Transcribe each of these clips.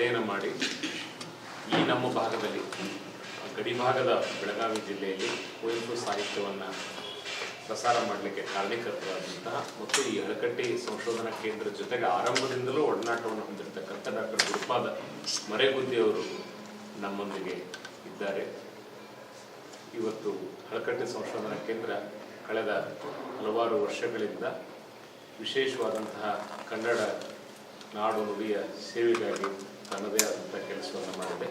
ಅಧ್ಯಯನ ಮಾಡಿ ಈ ನಮ್ಮ ಭಾಗದಲ್ಲಿ ಗಡಿ ಭಾಗದ ಬೆಳಗಾವಿ ಜಿಲ್ಲೆಯಲ್ಲಿ ಕುವೆಂಪು ಸಾಹಿತ್ಯವನ್ನು ಪ್ರಸಾರ ಮಾಡಲಿಕ್ಕೆ ಕಾರಣೀಕರ್ತರಾದಂತಹ ಮತ್ತು ಈ ಹರಕಟ್ಟಿ ಸಂಶೋಧನಾ ಕೇಂದ್ರ ಜೊತೆಗೆ ಆರಂಭದಿಂದಲೂ ಒಡನಾಟವನ್ನು ಹೊಂದಿರತಕ್ಕಂಥ ಡಾಕ್ಟರ್ ಗುರುಪಾದ ಮರೆಗುದ್ದಿಯವರು ನಮ್ಮೊಂದಿಗೆ ಇದ್ದಾರೆ. ಇವತ್ತು ಹಳಕಟ್ಟಿ ಸಂಶೋಧನಾ ಕೇಂದ್ರ ಕಳೆದ ಹಲವಾರು ವರ್ಷಗಳಿಂದ ವಿಶೇಷವಾದಂತಹ ಕನ್ನಡ ನಾಡು ನುಡಿಯ ಸೇವೆಗಾಗಿ ತನ್ನದೇ ಆದಂಥ ಕೆಲಸವನ್ನು ಮಾಡಿದೆ.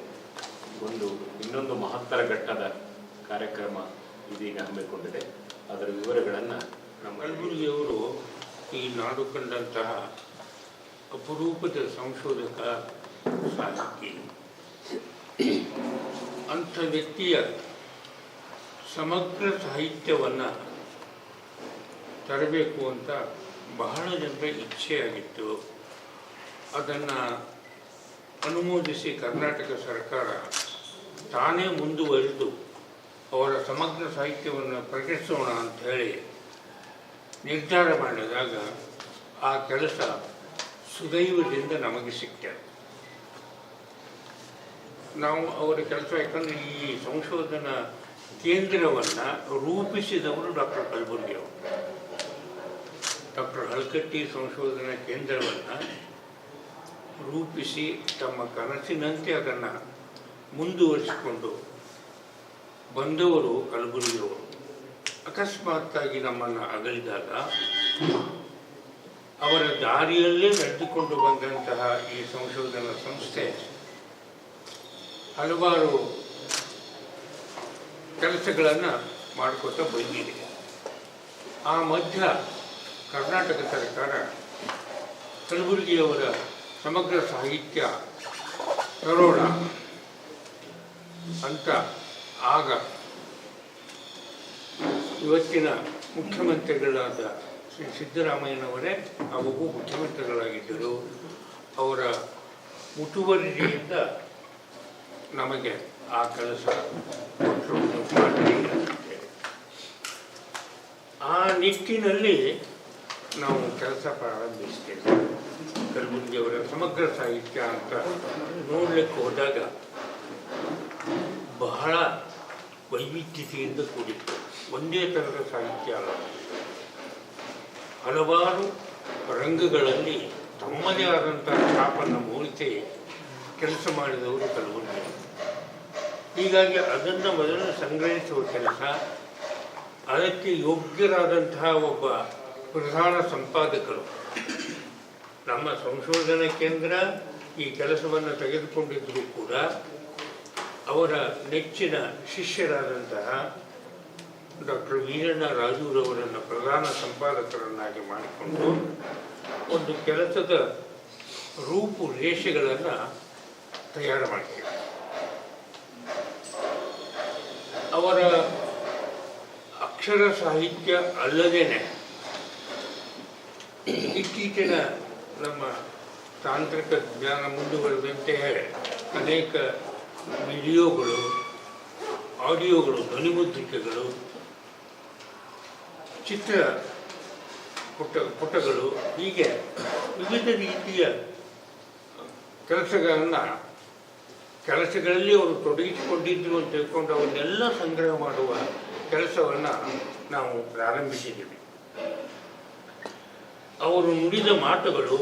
ಒಂದು, ಇನ್ನೊಂದು ಮಹತ್ತರ ಘಟ್ಟದ ಕಾರ್ಯಕ್ರಮ ಇದೀಗ ಹಮ್ಮಿಕೊಂಡಿದೆ. ಅದರ ವಿವರಗಳನ್ನು ನಮ್ಮ ಕಲಬುರ್ಗಿಯವರು ಈ ನಾಡು ಕಂಡಂತಹ ಅಪರೂಪದ ಸಂಶೋಧಕ ಸಾಹಿತಿ ಅಂಥ ವ್ಯಕ್ತಿಯ ಸಮಗ್ರ ಸಾಹಿತ್ಯವನ್ನು ತರಬೇಕು ಅಂತ ಬಹಳ ಜನರ ಇಚ್ಛೆಯಾಗಿತ್ತು. ಅದನ್ನು ಅನುಮೋದಿಸಿ ಕರ್ನಾಟಕ ಸರ್ಕಾರ ತಾನೇ ಮುಂದುವರೆದು ಅವರ ಸಮಗ್ರ ಸಾಹಿತ್ಯವನ್ನು ಪ್ರಕಟಿಸೋಣ ಅಂತ ಹೇಳಿ ನಿರ್ಧಾರ ಮಾಡಿದಾಗ ಆ ಕೆಲಸ ಸುದೈವದಿಂದ ನಮಗೆ ಸಿಕ್ಕಿದೆ ನಾವು ಅವರ ಕೆಲಸ ಯಾಕಂದರೆ ಈ ಸಂಶೋಧನಾ ಕೇಂದ್ರವನ್ನು ರೂಪಿಸಿದವರು ಡಾಕ್ಟರ್ ಕಲಬುರ್ಗಿ ಅವರು. ಡಾಕ್ಟರ್ ಹಲ್ಕಟ್ಟಿ ಸಂಶೋಧನಾ ಕೇಂದ್ರವನ್ನು ರೂಪಿಸಿ ತಮ್ಮ ಕನಸಿನಂತೆ ಅದನ್ನು ಮುಂದುವರಿಸಿಕೊಂಡು ಬಂದವರು ಕಲಬುರಗಿಯವರು. ಅಕಸ್ಮಾತ್ತಾಗಿ ನಮ್ಮನ್ನು ಅಗಲಿದಾಗ ಅವರ ದಾರಿಯಲ್ಲೇ ನಡೆದುಕೊಂಡು ಬಂದಂತಹ ಈ ಸಂಶೋಧನಾ ಸಂಸ್ಥೆ ಹಲವಾರು ಕೆಲಸಗಳನ್ನು ಮಾಡ್ಕೋತಾ ಬಂದಿದೆ. ಆ ಮಧ್ಯ ಕರ್ನಾಟಕ ಸರ್ಕಾರ ಕಲಬುರಗಿಯವರ ಸಮಗ್ರ ಸಾಹಿತ್ಯ ತರೋಣ ಅಂತ ಆಗ ಇವತ್ತಿನ ಮುಖ್ಯಮಂತ್ರಿಗಳಾದ ಶ್ರೀ ಸಿದ್ದರಾಮಯ್ಯನವರೇ ಅವಗೂ ಮುಖ್ಯಮಂತ್ರಿಗಳಾಗಿದ್ದರು. ಅವರ ಮುತುವರ್ಜಿಯಿಂದ ನಮಗೆ ಆ ಕೆಲಸ ಆ ನಿಟ್ಟಿನಲ್ಲಿ ನಾವು ಕೆಲಸ ಪ್ರಾರಂಭಿಸ್ತೇವೆ ಕಲಬುರಗಿಯವರ ಸಮಗ್ರ ಸಾಹಿತ್ಯ ಅಂತ ನೋಡಲಿಕ್ಕೆ ಹೋದಾಗ ಬಹಳ ವೈವಿಧ್ಯತೆಯಿಂದ ಕೂಡಿತ್ತು. ಒಂದೇ ಥರದ ಸಾಹಿತ್ಯ ಅಲ್ಲ. ಹಲವಾರು ರಂಗಗಳಲ್ಲಿ ತಮ್ಮದೇ ಆದಂಥ ಛಾಪನ್ನು ಮೂಡಿಸಿ ಕೆಲಸ ಮಾಡಿದವರು ಕಲಬುರಗಿ ಹೀಗಾಗಿ ಅದನ್ನು ಮೊದಲು ಸಂಗ್ರಹಿಸುವ ಕೆಲಸ, ಅದಕ್ಕೆ ಯೋಗ್ಯರಾದಂತಹ ಒಬ್ಬ ಪ್ರಧಾನ ಸಂಪಾದಕರು. ನಮ್ಮ ಸಂಶೋಧನಾ ಕೇಂದ್ರ ಈ ಕೆಲಸವನ್ನು ತೆಗೆದುಕೊಂಡಿದ್ದರೂ ಕೂಡ ಅವರ ನೆಚ್ಚಿನ ಶಿಷ್ಯರಾದಂತಹ ಡಾಕ್ಟರ್ ವೀರಣ್ಣ ರಾಜೂರವರನ್ನು ಪ್ರಧಾನ ಸಂಪಾದಕರನ್ನಾಗಿ ಮಾಡಿಕೊಂಡು ಒಂದು ಕೆಲಸದ ರೂಪುರೇಷೆಗಳನ್ನು ತಯಾರು ಮಾಡ್ತೀವಿ ಅವರ ಅಕ್ಷರ ಸಾಹಿತ್ಯ ಅಲ್ಲದೇನೆ ಇತ್ತೀಚಿನ ನಮ್ಮ ತಾಂತ್ರಿಕ ಜ್ಞಾನ ಮುಂದುವರೆದಂತೆ ಅನೇಕ ವಿಡಿಯೋಗಳು, ಆಡಿಯೋಗಳು, ಧ್ವನಿಮುದ್ರಿಕೆಗಳು, ಚಿತ್ರ ಪುಟ, ಪುಟಗಳು, ಹೀಗೆ ವಿವಿಧ ರೀತಿಯ ಕೆಲಸಗಳನ್ನು ಕೆಲಸಗಳಲ್ಲಿ ಅವರು ತೊಡಗಿಸಿಕೊಂಡಿದ್ದರು ಅಂತ ತಿಳ್ಕೊಂಡು ಅವನ್ನೆಲ್ಲ ಸಂಗ್ರಹ ಮಾಡುವ ಕೆಲಸವನ್ನು ನಾವು ಪ್ರಾರಂಭಿಸಿದ್ದೀವಿ. ಅವರು ನುಡಿದ ಮಾತುಗಳು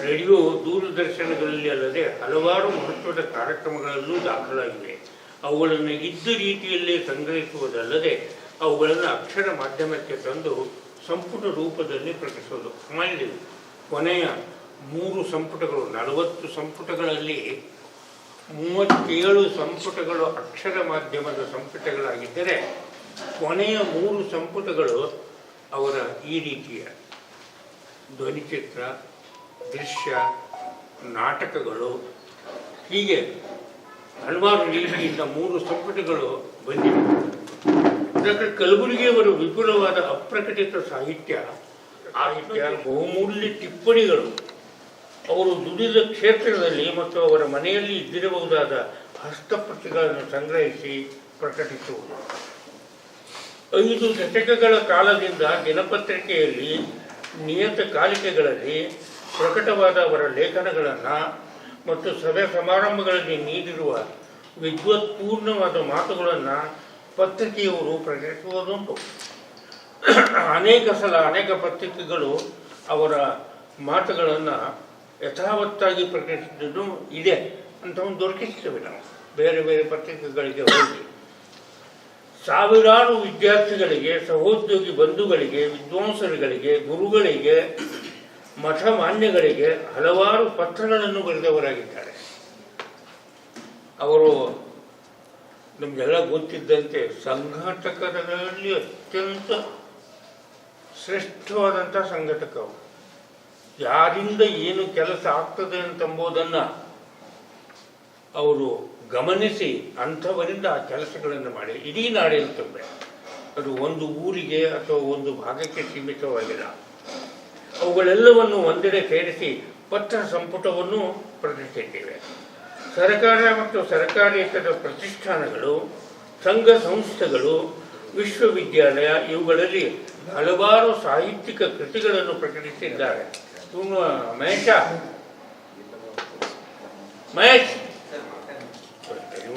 ರೇಡಿಯೋ ದೂರದರ್ಶನಗಳಲ್ಲಿ ಅಲ್ಲದೆ ಹಲವಾರು ಮಹತ್ವದ ಕಾರ್ಯಕ್ರಮಗಳಲ್ಲೂ ದಾಖಲಾಗಿವೆ. ಅವುಗಳನ್ನು ಇದ್ದ ರೀತಿಯಲ್ಲೇ ಸಂಗ್ರಹಿಸುವುದಲ್ಲದೆ ಅವುಗಳನ್ನು ಅಕ್ಷರ ಮಾಧ್ಯಮಕ್ಕೆ ತಂದು ಸಂಪುಟ ರೂಪದಲ್ಲಿ ಪ್ರಕಟಿಸೋದು ಮಾಡಿದೆ ಕೊನೆಯ ಮೂರು ಸಂಪುಟಗಳು, ನಲವತ್ತು ಸಂಪುಟಗಳಲ್ಲಿ ಮೂವತ್ತೇಳು ಸಂಪುಟಗಳು ಅಕ್ಷರ ಮಾಧ್ಯಮದ ಸಂಪುಟಗಳಾಗಿದ್ದರೆ ಕೊನೆಯ ಮೂರು ಸಂಪುಟಗಳು ಅವರ ಈ ರೀತಿಯ. ಧ್ವನಿಚಿತ್ರ ದೃಶ್ಯ, ನಾಟಕಗಳು, ಹೀಗೆ ಹಲವಾರು ರೀತಿಯಿಂದ ಮೂರು ಸಂಪುಟಗಳು ಬಂದಿವೆ. ಡಾಕ್ಟರ್ ಕಲಬುರಗಿಯವರು ವಿಪುಲವಾದ ಅಪ್ರಕಟಿತ ಸಾಹಿತ್ಯ ಸಾಹಿತ್ಯ, ಬಹುಮೂಲ್ಯ ಟಿಪ್ಪಣಿಗಳು. ಅವರು ದುಡಿದ ಕ್ಷೇತ್ರದಲ್ಲಿ ಮತ್ತು ಅವರ ಮನೆಯಲ್ಲಿ ಇದ್ದಿರಬಹುದಾದ ಹಸ್ತಪ್ರತಿಗಳನ್ನು ಸಂಗ್ರಹಿಸಿ ಪ್ರಕಟಿಸುವುದು ಐದು ದಶಕಗಳ ಕಾಲದಿಂದ ದಿನಪತ್ರಿಕೆಯಲ್ಲಿ ನಿಯತಕಾಲಿಕೆಗಳಲ್ಲಿ ಪ್ರಕಟವಾದ ಅವರ ಲೇಖನಗಳನ್ನು ಮತ್ತು ಸಭೆ ಸಮಾರಂಭಗಳಲ್ಲಿ ನೀಡಿರುವ ವಿದ್ವತ್ಪೂರ್ಣವಾದ ಮಾತುಗಳನ್ನು ಪತ್ರಿಕೆಯವರು ಪ್ರಕಟಿಸುವುದುಂಟು. ಅನೇಕ ಸಲ ಅನೇಕ ಪತ್ರಿಕೆಗಳು ಅವರ ಮಾತುಗಳನ್ನು ಯಥಾವತ್ತಾಗಿ ಪ್ರಕಟಿಸಿದ್ದು ಇದೆ ಅಂತ ಒಂದು ದೊರಕಿಸ್ತೇವೆ ನಾವು. ಬೇರೆ ಬೇರೆ ಪತ್ರಿಕೆಗಳಿಗೆ ಹೋಗಿ ಸಾವಿರಾರು ವಿದ್ಯಾರ್ಥಿಗಳಿಗೆ, ಸಹೋದ್ಯೋಗಿ ಬಂಧುಗಳಿಗೆ, ವಿದ್ವಾಂಸರುಗಳಿಗೆ, ಗುರುಗಳಿಗೆ ಮಠ ಮಾನ್ಯಗಳಿಗೆ ಹಲವಾರು ಪತ್ರಗಳನ್ನು ಬರೆದವರಾಗಿದ್ದಾರೆ. ಅವರು ನಮಗೆಲ್ಲ ಗೊತ್ತಿದ್ದಂತೆ ಸಂಘಟಕರಲ್ಲಿ ಅತ್ಯಂತ ಶ್ರೇಷ್ಠವಾದಂಥ ಸಂಘಟಕ ಅವರು. ಯಾರಿಂದ ಏನು ಕೆಲಸ ಆಗ್ತದೆ ಅಂತಂಬುದನ್ನು ಅವರು ಗಮನಿಸಿ ಅಂಥವರಿಂದ ಆ ಕೆಲಸಗಳನ್ನು ಮಾಡಿ. ಇಡೀ ನಾಡಿನ ತುಂಬೆ. ಅದು ಒಂದು ಊರಿಗೆ ಅಥವಾ ಒಂದು ಭಾಗಕ್ಕೆ ಸೀಮಿತವಾಗಿಲ್ಲ. ಅವುಗಳೆಲ್ಲವನ್ನು ಒಂದೆಡೆ ಸೇರಿಸಿ ಪತ್ರ ಸಂಪುಟವನ್ನು ಪ್ರಕಟಿಸಿದ್ದೇವೆ ಸರ್ಕಾರ ಮತ್ತು ಸರ್ಕಾರೇತರ ಪ್ರತಿಷ್ಠಾನಗಳು, ಸಂಘ ಸಂಸ್ಥೆಗಳು, ವಿಶ್ವವಿದ್ಯಾಲಯ ಇವುಗಳಲ್ಲಿ ಹಲವಾರು ಸಾಹಿತ್ಯಿಕ ಕೃತಿಗಳನ್ನು ಪ್ರಕಟಿಸಿದ್ದಾರೆ. ತುಂಬ ಮಹೇಶ. ಮಹೇಶ್.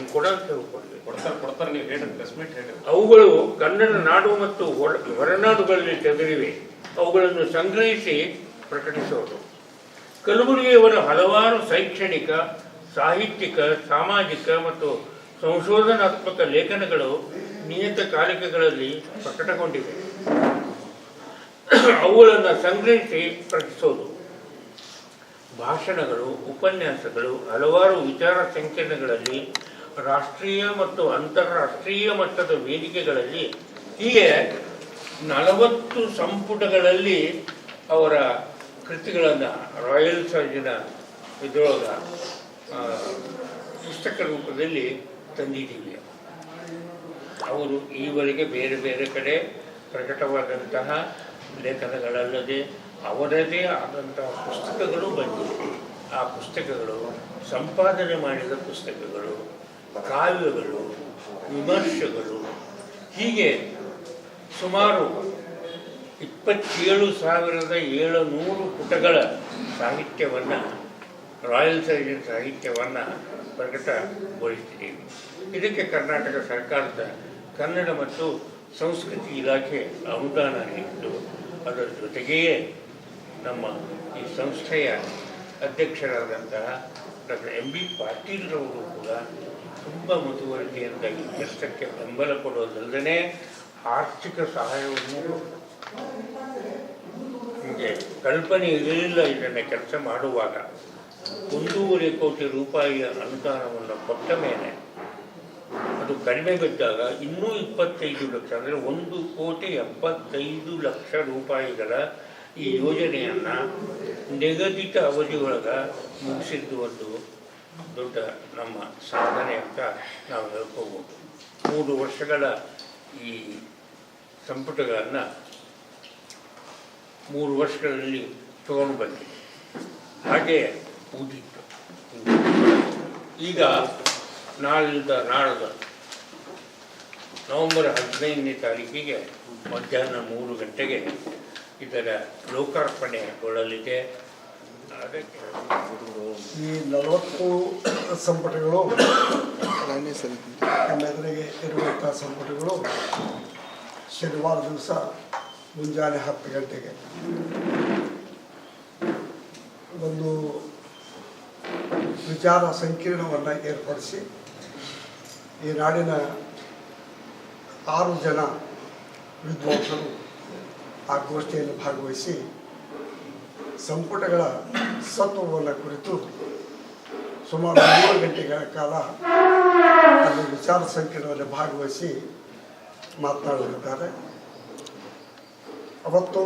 ಇವನು ಕೂಡ ಅಂತ ಹೇಳ್ಕೊಡ್ಬೇಕು ಕೊಡ್ತಾರೆ ಕೊಡ್ತಾರೆ ನೀವು ಹೇಳಿ ಪ್ರೆಸ್ ಮೀಟ್ ಹೇಳಿ ಅವುಗಳು ಕನ್ನಡ ನಾಡು ಮತ್ತು ಹೊರ- ಹೊರನಾಡುಗಳಲ್ಲಿ ತೆಗೆದಿವೆ. ಅವುಗಳನ್ನು ಸಂಗ್ರಹಿಸಿ ಪ್ರಕಟಿಸುವುದು ಕಲಬುರಗಿಯವರ ಹಲವಾರು ಶೈಕ್ಷಣಿಕ ಸಾಹಿತ್ಯಿಕ ಸಾಮಾಜಿಕ ಮತ್ತು ಸಂಶೋಧನಾತ್ಮಕ ಲೇಖನಗಳು ನಿಯತಕಾಲಿಕಗಳಲ್ಲಿ ಪ್ರಕಟಗೊಂಡಿವೆ. ಅವುಗಳನ್ನು ಸಂಗ್ರಹಿಸಿ ಪ್ರಕಟಿಸೋದು. ಭಾಷಣಗಳು ಉಪನ್ಯಾಸಗಳು ಹಲವಾರು ವಿಚಾರ ಸಂಕಿರಣಗಳಲ್ಲಿ ರಾಷ್ಟ್ರೀಯ ಮತ್ತು ಅಂತಾರಾಷ್ಟ್ರೀಯ ಮಟ್ಟದ ವೇದಿಕೆಗಳಲ್ಲಿ ಹೀಗೆ ನಲವತ್ತು ಸಂಪುಟಗಳಲ್ಲಿ ಅವರ ಕೃತಿಗಳನ್ನು, ರಾಯಲ್ ಸರ್ಜಿನ ಇದರೊಳಗ ಪುಸ್ತಕ ರೂಪದಲ್ಲಿ ತಂದಿದ್ದೀವಿ. ಅವರು ಈವರೆಗೆ ಬೇರೆ ಬೇರೆ ಕಡೆ ಪ್ರಕಟವಾದಂತಹ ಲೇಖನಗಳಲ್ಲದೆ ಅವರದೇ ಆದಂತಹ ಪುಸ್ತಕಗಳು ಬಂದಿವೆ. ಆ ಪುಸ್ತಕಗಳು ಸಂಪಾದನೆ ಮಾಡಿದ ಪುಸ್ತಕಗಳು ಕಾವ್ಯಗಳು, ವಿಮರ್ಶೆಗಳು, ಹೀಗೆ ಸುಮಾರು ಇಪ್ಪತ್ತೇಳು ಸಾವಿರದ ಏಳುನೂರು ಪುಟಗಳ ಸಾಹಿತ್ಯವನ್ನು, ರಾಯಲ್ ಸರ್ಜನ್ ಸಾಹಿತ್ಯವನ್ನು ಪ್ರಕಟಗೊಳಿಸಿದ್ದೀವಿ ಇದಕ್ಕೆ ಕರ್ನಾಟಕ ಸರ್ಕಾರದ ಕನ್ನಡ ಮತ್ತು ಸಂಸ್ಕೃತಿ ಇಲಾಖೆ ಅನುದಾನ ನೀಡಿದ್ದು, ಅದರ ಜೊತೆಗೆಯೇ ನಮ್ಮ ಈ ಸಂಸ್ಥೆಯ ಅಧ್ಯಕ್ಷರಾದಂತಹ ಡಾಕ್ಟರ್ ಎಂ ಬಿ ಪಾಟೀಲ್ರವರು ಕೂಡ ತುಂಬ ಮುತುವರ್ಜಿಯಿಂದ ಈ ಕೆಲಸಕ್ಕೆ ಬೆಂಬಲ ಕೊಡೋದಲ್ಲದೆ ಆರ್ಥಿಕ ಸಹಾಯವನ್ನು ನಿಮಗೆ ಕಲ್ಪನೆ ಇರಲಿಲ್ಲ ಇದನ್ನು ಕೆಲಸ ಮಾಡುವಾಗ. ಒಂದೂವರೆ ಕೋಟಿ ರೂಪಾಯಿಯ ಅನುದಾನವನ್ನು ಕೊಟ್ಟ ಮೇಲೆ ಅದು ಕಡಿಮೆ ಬಿದ್ದಾಗ ಇನ್ನೂ ಇಪ್ಪತ್ತೈದು ಲಕ್ಷ, ಅಂದರೆ ಒಂದು ಕೋಟಿ ಎಪ್ಪತ್ತೈದು ಲಕ್ಷ ರೂಪಾಯಿಗಳ ಈ ಯೋಜನೆಯನ್ನು ನಿಗದಿತ ಅವಧಿಯೊಳಗೆ ಮುಗಿಸಿದ್ದು ಒಂದು ದೊಡ್ಡ ನಮ್ಮ ಸಾಧನೆ ಅಂತ ನಾವು ಹೇಳ್ಕೋಬೋದು. ಮೂರು ವರ್ಷಗಳ ಈ ಸಂಪುಟಗಳನ್ನು ಮೂರು ವರ್ಷಗಳಲ್ಲಿ ತಗೊಂಡು ಬಂದಿದೆ ಹಾಗೆ ಊದಿತ್ತು ಈಗ ನಾಳಿಂದ ನಾಳದ ನವೆಂಬರ್ ಹದಿನೈದನೇ ತಾರೀಕಿಗೆ ಮಧ್ಯಾಹ್ನ ಮೂರು ಗಂಟೆಗೆ ಇದರ ಲೋಕಾರ್ಪಣೆಗೊಳ್ಳಲಿದೆ. ಈ ನಲವತ್ತು ಸಂಪುಟಗಳು ನಮ್ಮೆದುರಿಗೆ ಇರುವಂಥ ಸಂಪುಟಗಳು ಶನಿವಾರ ದಿವಸ ಮುಂಜಾನೆ ಹತ್ತು ಗಂಟೆಗೆ. ಒಂದು ವಿಚಾರ ಸಂಕೀರ್ಣವನ್ನು ಏರ್ಪಡಿಸಿ ಈ ನಾಡಿನ ಆರು ಜನ ವಿದ್ವಾಂಸರು ಆ ಗೋಷ್ಠಿಯಲ್ಲಿ ಭಾಗವಹಿಸಿ ಸಂಪುಟಗಳ ಸತ್ವವನ್ನು ಕುರಿತು ಸುಮಾರು ಮೂರು ಗಂಟೆಗಳ ಕಾಲ ಅಲ್ಲಿ ವಿಚಾರ ಸಂಕಿರಣದಲ್ಲಿ ಭಾಗವಹಿಸಿ ಮಾತನಾಡಲಿದ್ದಾರೆ. ಅವತ್ತು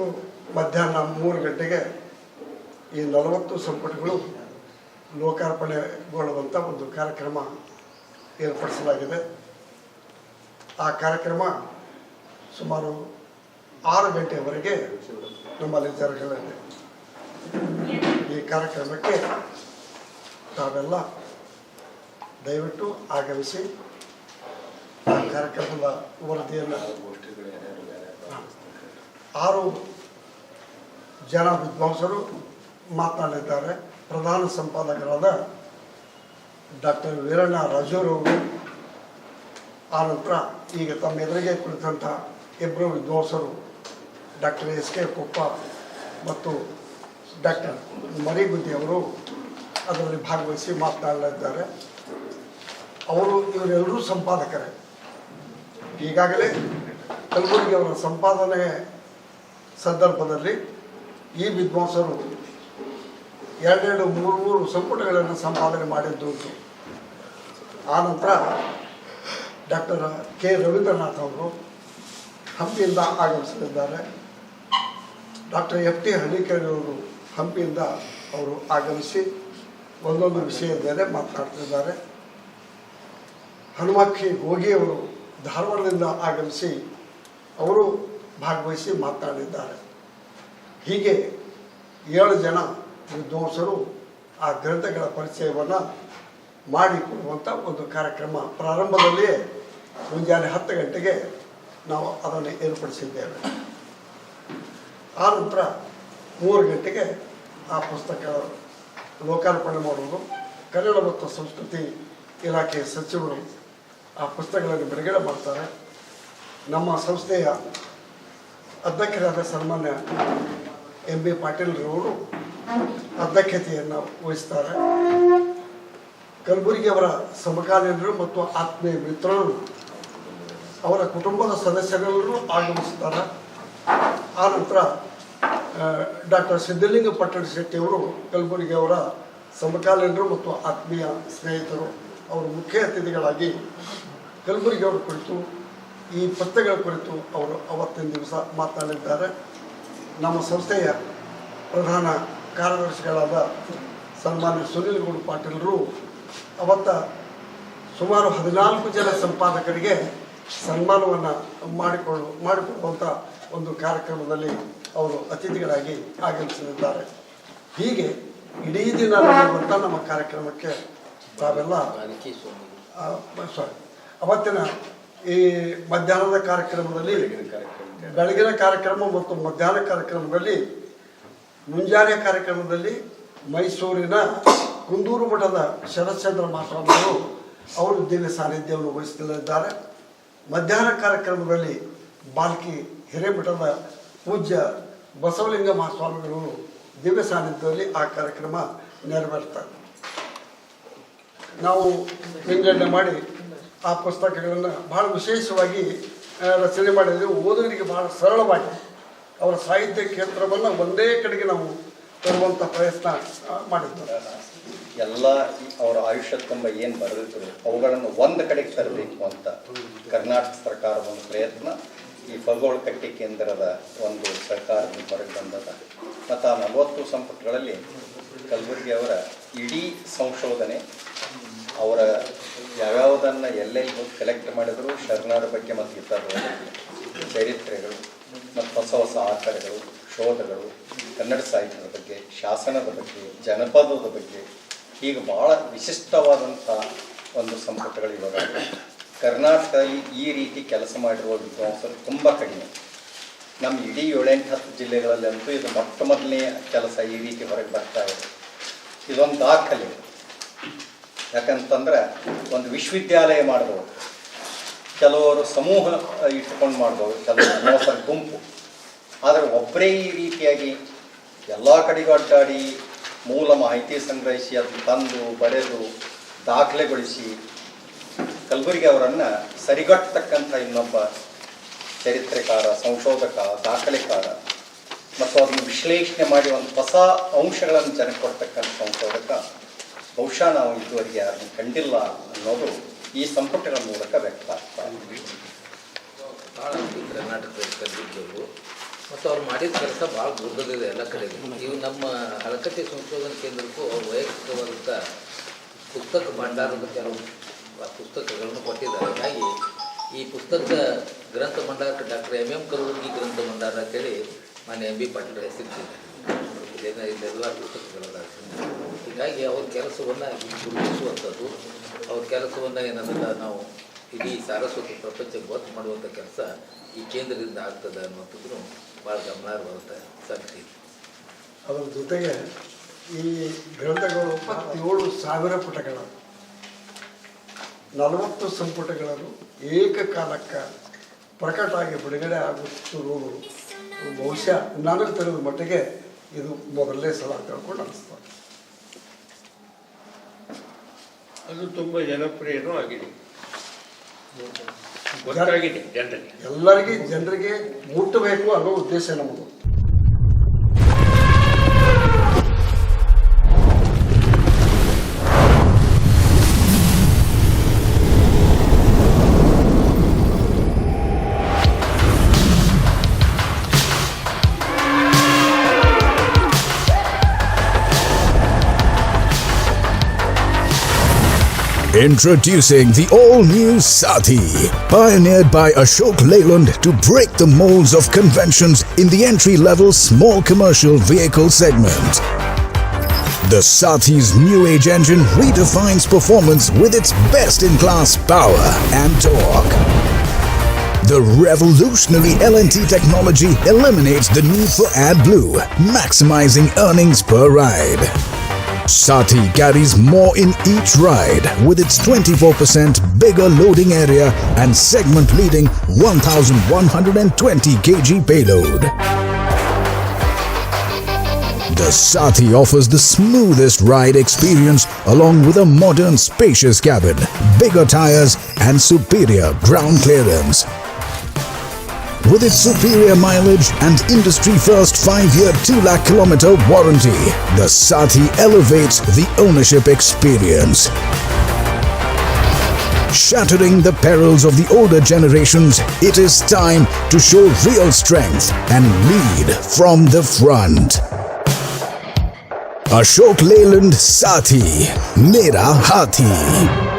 ಮಧ್ಯಾಹ್ನ ಮೂರು ಗಂಟೆಗೆ ಈ ನಲವತ್ತು ಸಂಪುಟಗಳು ಲೋಕಾರ್ಪಣೆಗೊಳ್ಳುವಂಥ ಒಂದು ಕಾರ್ಯಕ್ರಮ ಏರ್ಪಡಿಸಲಾಗಿದೆ. ಆ ಕಾರ್ಯಕ್ರಮ ಸುಮಾರು ಆರು ಗಂಟೆಯವರೆಗೆ ನಮ್ಮಲ್ಲಿ ಜರುಗಲಿದೆ. ಈ ಕಾರ್ಯಕ್ರಮಕ್ಕೆ ತಾವೆಲ್ಲ ದಯವಿಟ್ಟು ಆಗಮಿಸಿ ಆ ಕಾರ್ಯಕ್ರಮದ ವರದಿಯನ್ನು ಆರು ಜನ ವಿದ್ವಾಂಸರು ಮಾತನಾಡಿದ್ದಾರೆ. ಪ್ರಧಾನ ಸಂಪಾದಕರಾದ ಡಾಕ್ಟರ್ ವೀರಣ್ಣ ರಾಜೂರವರು ಆನಂತರ ಈಗ ತಮ್ಮ ಎದುರಿಗೆ ಕುಳಿತಂಥ ಇಬ್ಬರು ವಿದ್ವಾಂಸರು ಡಾಕ್ಟರ್ ಎಸ್ ಕೆ ಕೊಪ್ಪ ಮತ್ತು ಡಾಕ್ಟರ್ ಮರಿಗುದ್ದಿ ಅವರು ಅದರಲ್ಲಿ ಭಾಗವಹಿಸಿ ಮಾತನಾಡಲಿದ್ದಾರೆ. ಅವರು ಇವರೆಲ್ಲರೂ ಸಂಪಾದಕರೇ. ಈಗಾಗಲೇ ಕಲಬುರಗಿ ಅವರ ಸಂಪಾದನೆ ಸಂದರ್ಭದಲ್ಲಿ ಈ ವಿದ್ವಾಂಸರು ಎರಡೆರಡು ಮೂರು ಮೂರು ಸಂಪುಟಗಳನ್ನು ಸಂಪಾದನೆ ಮಾಡಿದ್ದುಂಟು ಆನಂತರ ಡಾಕ್ಟರ್ ಕೆ. ರವೀಂದ್ರನಾಥ್ ಅವರು ಹಂಪಿಯಿಂದ ಆಗಮಿಸಲಿದ್ದಾರೆ. ಡಾಕ್ಟರ್ ಎಫ್ ಟಿ ಹಳ್ಳಿಕೇರಿ ಅವರು ಹಂಪಿಯಿಂದ ಅವರು ಆಗಮಿಸಿ ಒಂದೊಂದು ವಿಷಯದ ಮೇಲೆ ಮಾತನಾಡ್ತಿದ್ದಾರೆ ಹನುಮಕ್ಕಿ ಹೋಗಿ ಅವರು ಧಾರವಾಡದಿಂದ ಆಗಮಿಸಿ ಅವರು ಭಾಗವಹಿಸಿ ಮಾತನಾಡಿದ್ದಾರೆ ಹೀಗೆ ಏಳು ಜನ ವಿದ್ವಾಂಸರು ಆ ಗ್ರಂಥಗಳ ಪರಿಚಯವನ್ನು ಮಾಡಿಕೊಡುವಂಥ ಒಂದು ಕಾರ್ಯಕ್ರಮ ಪ್ರಾರಂಭದಲ್ಲಿಯೇ ಮುಂಜಾನೆ ಹತ್ತು ಗಂಟೆಗೆ ನಾವು ಅದನ್ನು ಏರ್ಪಡಿಸಿದ್ದೇವೆ. ಆ ನಂತರ ಮೂರು ಗಂಟೆಗೆ ಆ ಪುಸ್ತಕ ಲೋಕಾರ್ಪಣೆ ಮಾಡುವುದು. ಕನ್ನಡ ಮತ್ತು ಸಂಸ್ಕೃತಿ ಇಲಾಖೆಯ ಸಚಿವರು ಆ ಪುಸ್ತಕಗಳನ್ನು ಬಿಡುಗಡೆ ಮಾಡ್ತಾರೆ. ನಮ್ಮ ಸಂಸ್ಥೆಯ ಅಧ್ಯಕ್ಷರಾದ ಸನ್ಮಾನ್ಯ ಎಂ ಬಿ ಪಾಟೀಲ್ರವರು ಅಧ್ಯಕ್ಷತೆಯನ್ನು ವಹಿಸ್ತಾರೆ. ಕಲಬುರಗಿಯವರ ಸಮಕಾಲೀನರು ಮತ್ತು ಆತ್ಮೀಯ ಮಿತ್ರರು ಅವರ ಕುಟುಂಬದ ಸದಸ್ಯರೆಲ್ಲರೂ ಆಗಮಿಸ್ತಾರೆ. ಆ ನಂತರ ಡಾಕ್ಟರ್ ಸಿದ್ಧಲಿಂಗ ಪಟ್ಟಣ ಶೆಟ್ಟಿಯವರು ಕಲಬುರಗಿಯವರ ಸಮಕಾಲೀನರು ಮತ್ತು ಆತ್ಮೀಯ ಸ್ನೇಹಿತರು, ಅವರು ಮುಖ್ಯ ಅತಿಥಿಗಳಾಗಿ ಕಲಬುರಗಿಯವರ ಕುರಿತು, ಈ ಪತ್ರಗಳ ಕುರಿತು ಅವರು ಅವತ್ತಿನ ದಿವಸ ಮಾತನಾಡಿದ್ದಾರೆ. ನಮ್ಮ ಸಂಸ್ಥೆಯ ಪ್ರಧಾನ ಕಾರ್ಯದರ್ಶಿಗಳಾದ ಸನ್ಮಾನ್ಯ ಸುನೀಲ್ ಗೌಡ ಪಾಟೀಲರು, ಅವತ್ತ ಸುಮಾರು ಹದಿನಾಲ್ಕು ಜನ ಸಂಪಾದಕರಿಗೆ ಸನ್ಮಾನವನ್ನು ಮಾಡಿಕೊಳ್ಳು ಮಾಡಿಕೊಳ್ಳುವಂಥ ಒಂದು ಕಾರ್ಯಕ್ರಮದಲ್ಲಿ ಅವರು ಅತಿಥಿಗಳಾಗಿ ಆಗಮಿಸಲಿದ್ದಾರೆ ಹೀಗೆ ಇಡೀ ದಿನ ನಡೆಯುವಂಥ ನಮ್ಮ ಕಾರ್ಯಕ್ರಮಕ್ಕೆ ತಾವೆಲ್ಲ ಸಾರಿ ಅವತ್ತಿನ ಈ ಮಧ್ಯಾಹ್ನದ ಕಾರ್ಯಕ್ರಮದಲ್ಲಿ ಬೆಳಗಿನ ಕಾರ್ಯಕ್ರಮ ಮತ್ತು ಮಧ್ಯಾಹ್ನ ಕಾರ್ಯಕ್ರಮದಲ್ಲಿ, ಮುಂಜಾನೆ ಕಾರ್ಯಕ್ರಮದಲ್ಲಿ ಮೈಸೂರಿನ ಕುಂದೂರು ಮಠದ ಶರತ್ಚಂದ್ರ ಮಾಸ್ವಾಮಿಗಳು ಅವರು ದಿವ್ಯ ಸಾನ್ನಿಧ್ಯವನ್ನು ವಹಿಸಲಿದ್ದಾರೆ ಮಧ್ಯಾಹ್ನ ಕಾರ್ಯಕ್ರಮದಲ್ಲಿ ಬಾಲ್ಕಿ ಹಿರೇಮಠದ ಪೂಜ್ಯ ಬಸವಲಿಂಗ ಮಹಾಸ್ವಾಮಿಗಳು ದಿವ್ಯ ಸಾನ್ನಿಧ್ಯದಲ್ಲಿ ಆ ಕಾರ್ಯಕ್ರಮ ನೆರವೇರ್ತಾರೆ. ನಾವು ವಿಂಗಡಣೆ ಮಾಡಿ ಆ ಪುಸ್ತಕಗಳನ್ನು ಬಹಳ ವಿಶೇಷವಾಗಿ ರಚನೆ ಮಾಡಿದರೆ ಓದುಗರಿಗೆ ಬಹಳ ಸರಳವಾಗಿ ಅವರ ಸಾಹಿತ್ಯ ಕ್ಷೇತ್ರವನ್ನು ಒಂದೇ ಕಡೆಗೆ ನಾವು ತರುವಂಥ ಪ್ರಯತ್ನ ಮಾಡಿದ್ದೇವೆ ಎಲ್ಲ ಅವರ ಆಯುಷ್ಯ ತುಂಬ ಏನು ಬರೆದಿದ್ರು ಅವುಗಳನ್ನು ಒಂದು ಕಡೆಗೆ ತರಬೇಕು ಅಂತ ಕರ್ನಾಟಕ ಸರ್ಕಾರದ ಒಂದು ಪ್ರಯತ್ನ. ಈ ಕಟ್ಟಿ ಕೇಂದ್ರದ ಒಂದು ಸರ್ಕಾರದ ಹೊರಗೆ ಬಂದದ ಮತ್ತು ಆ ನಲವತ್ತು ಸಂಪುಟಗಳಲ್ಲಿ ಕಲಬುರಗಿ ಅವರ ಇಡೀ ಸಂಶೋಧನೆ, ಅವರ ಯಾವ್ಯಾವುದನ್ನು ಎಲ್ಲೆಲ್ಲಿ ಹೋಗಿ ಕಲೆಕ್ಟ್ ಮಾಡಿದ್ರು, ಶರಣರ ಬಗ್ಗೆ ಮತ್ತು ಇತರ ಚರಿತ್ರೆಗಳು ಮತ್ತು ಹೊಸ ಹೊಸ ಆಕರಗಳು, ಶೋಧಗಳು, ಕನ್ನಡ ಸಾಹಿತ್ಯದ ಬಗ್ಗೆ, ಶಾಸನದ ಬಗ್ಗೆ, ಜನಪದದ ಬಗ್ಗೆ, ಹೀಗೆ ಭಾಳ ವಿಶಿಷ್ಟವಾದಂಥ ಒಂದು ಸಂಪುಟಗಳು ಇವಾಗ. ಕರ್ನಾಟಕದಲ್ಲಿ ಈ ರೀತಿ ಕೆಲಸ ಮಾಡಿರುವ ವಿದ್ವಾಂಸರು ತುಂಬ ಕಡಿಮೆ. ನಮ್ಮ ಇಡೀ ಏಳೆಂಟು ಹತ್ತು ಜಿಲ್ಲೆಗಳಲ್ಲಂತೂ ಇದು ಮೊಟ್ಟ ಮೊದಲನೇ ಕೆಲಸ ಈ ರೀತಿ ಹೊರಗೆ ಬರ್ತಾ ಇದೆ. ಇದೊಂದು ದಾಖಲೆ. ಯಾಕಂತಂದ್ರೆ ಒಂದು ವಿಶ್ವವಿದ್ಯಾಲಯ ಮಾಡ್ಬೋದು. ಕೆಲವರು ಸಮೂಹ ಇಟ್ಕೊಂಡು ಮಾಡ್ಬೋದು, ಕೆಲವರು ಗುಂಪು. ಆದರೆ ಒಬ್ಬರೇ ಈ ರೀತಿಯಾಗಿ ಎಲ್ಲ ಕಡೆಗೂ ಅಡ್ಡಾಡಿ ಮೂಲ ಮಾಹಿತಿ ಸಂಗ್ರಹಿಸಿ ಅದನ್ನು ತಂದು ಬರೆದು ದಾಖಲೆಗೊಳಿಸಿ ಕಲಬುರಗಿ ಅವರನ್ನು ಸರಿಗಟ್ಟತಕ್ಕಂಥ ಇನ್ನೊಬ್ಬ ಚರಿತ್ರೆಕಾರ, ಸಂಶೋಧಕ, ದಾಖಲೆಕಾರ, ಮತ್ತು ಅದನ್ನು ವಿಶ್ಲೇಷಣೆ ಮಾಡಿ ಒಂದು ಹೊಸ ಅಂಶಗಳನ್ನು ಜನಕ್ಕೆ ಕೊಡ್ತಕ್ಕಂಥ ಸಂಶೋಧಕ, ಬಹುಶಃ ನಾವು ಇದುವರೆಗೆ ಯಾರನ್ನು ಕಂಡಿಲ್ಲ ಅನ್ನೋದು ಈ ಸಂಪುಟಗಳ ಮೂಲಕ ವ್ಯಕ್ತ ಆಗ್ತಾರೆ ಕರ್ನಾಟಕದಲ್ಲಿ ಮತ್ತು ಅವ್ರು ಮಾಡಿದ ಕೆಲಸ ಭಾಳ ದೊಡ್ಡದಿದೆ ಎಲ್ಲ ಕಡೆ ಇವು ನಮ್ಮ ಹಳಕಟ್ಟಿ ಸಂಶೋಧನಾ ಕೇಂದ್ರಕ್ಕೂ ಅವ್ರ ವೈಯಕ್ತಿಕವಾದಂಥ ಪುಸ್ತಕ ಭಂಡಾರದ ಕೆಲವು ಪುಸ್ತಕಗಳನ್ನು ಕೊಟ್ಟಿದ್ದಾರೆ. ಹಾಗಾಗಿ ಈ ಪುಸ್ತಕ ಗ್ರಂಥ ಭಂಡಾರಕ್ಕೆ ಡಾಕ್ಟರ್ ಎಂ ಎಂ ಕಲಬುರ್ಗಿ ಗ್ರಂಥ ಭಂಡಾರ ಅಂತೇಳಿ ಮಾನ್ಯ ಎಂ ಬಿ ಪಾಟೀಲ್ ಹೆಸರಿಟ್ಟಿದ್ದಾರೆ ಇದೇನ ಇದೆಲ್ಲ ಪುಸ್ತಕಗಳದ ಹೀಗಾಗಿ ಅವ್ರ ಕೆಲಸವನ್ನು ಗುರುತಿಸುವಂಥದ್ದು ಅವ್ರ ಕೆಲಸವನ್ನು ಏನಂದ್ರೆ ನಾವು ಇಡೀ ಸಾರಸ್ವತಿ ಪ್ರಪಂಚ ಗೊತ್ತು ಮಾಡುವಂಥ ಕೆಲಸ ಈ ಕೇಂದ್ರದಿಂದ ಆಗ್ತದೆ ಅನ್ನುವಂಥದ್ದು ಭಾಳ ಗಮನಾರ್ಹವಾದ ಸಂಗತಿ. ಅದರ ಜೊತೆಗೆ ಈ ಗ್ರಂಥಗಳು ಏಳು ಸಾವಿರ ಪುಟಗಳ ನಲವತ್ತು ಸಂಪುಟಗಳನ್ನು ಏಕಕಾಲಕ್ಕೆ ಪ್ರಕಟ ಆಗಿ ಬಿಡುಗಡೆ ಆಗುತ್ತಿರುವುದು ಬಹುಶಃ ನನಗೆ ತಿಳಿದ ಮಟ್ಟಿಗೆ ಇದು ಮೊದಲನೇ ಸಲ ಅಂತ ಹೇಳ್ಕೊಂಡು ಅನಿಸ್ತದೆ ಅದು ತುಂಬ ಜನಪ್ರಿಯನೂ ಆಗಿದೆ. ಎಲ್ಲರಿಗೆ ಜನರಿಗೆ ಮುಟ್ಟಬೇಕು ಅನ್ನೋ ಉದ್ದೇಶ ನಮ್ಮದು. Introducing the all-new Sati, pioneered by Ashok Leyland to break the molds of conventions in the entry-level small commercial vehicle segment. The Sati's new age engine redefines performance with its best-in-class power and torque. The revolutionary LNT technology eliminates the need for AdBlue, maximizing earnings per ride. Sati carries more in each ride with its 24% bigger loading area and segment leading 1120 kg payload. The Sati offers the smoothest ride experience along with a modern spacious cabin, bigger tires and superior ground clearance. With its superior mileage and industry-first 5-year 2 lakh kilometer warranty, the Sati elevates the ownership experience. Shattering the perils of the older generations, it is time to show real strength and lead from the front. Ashok Leyland Sati, Mera Hathi.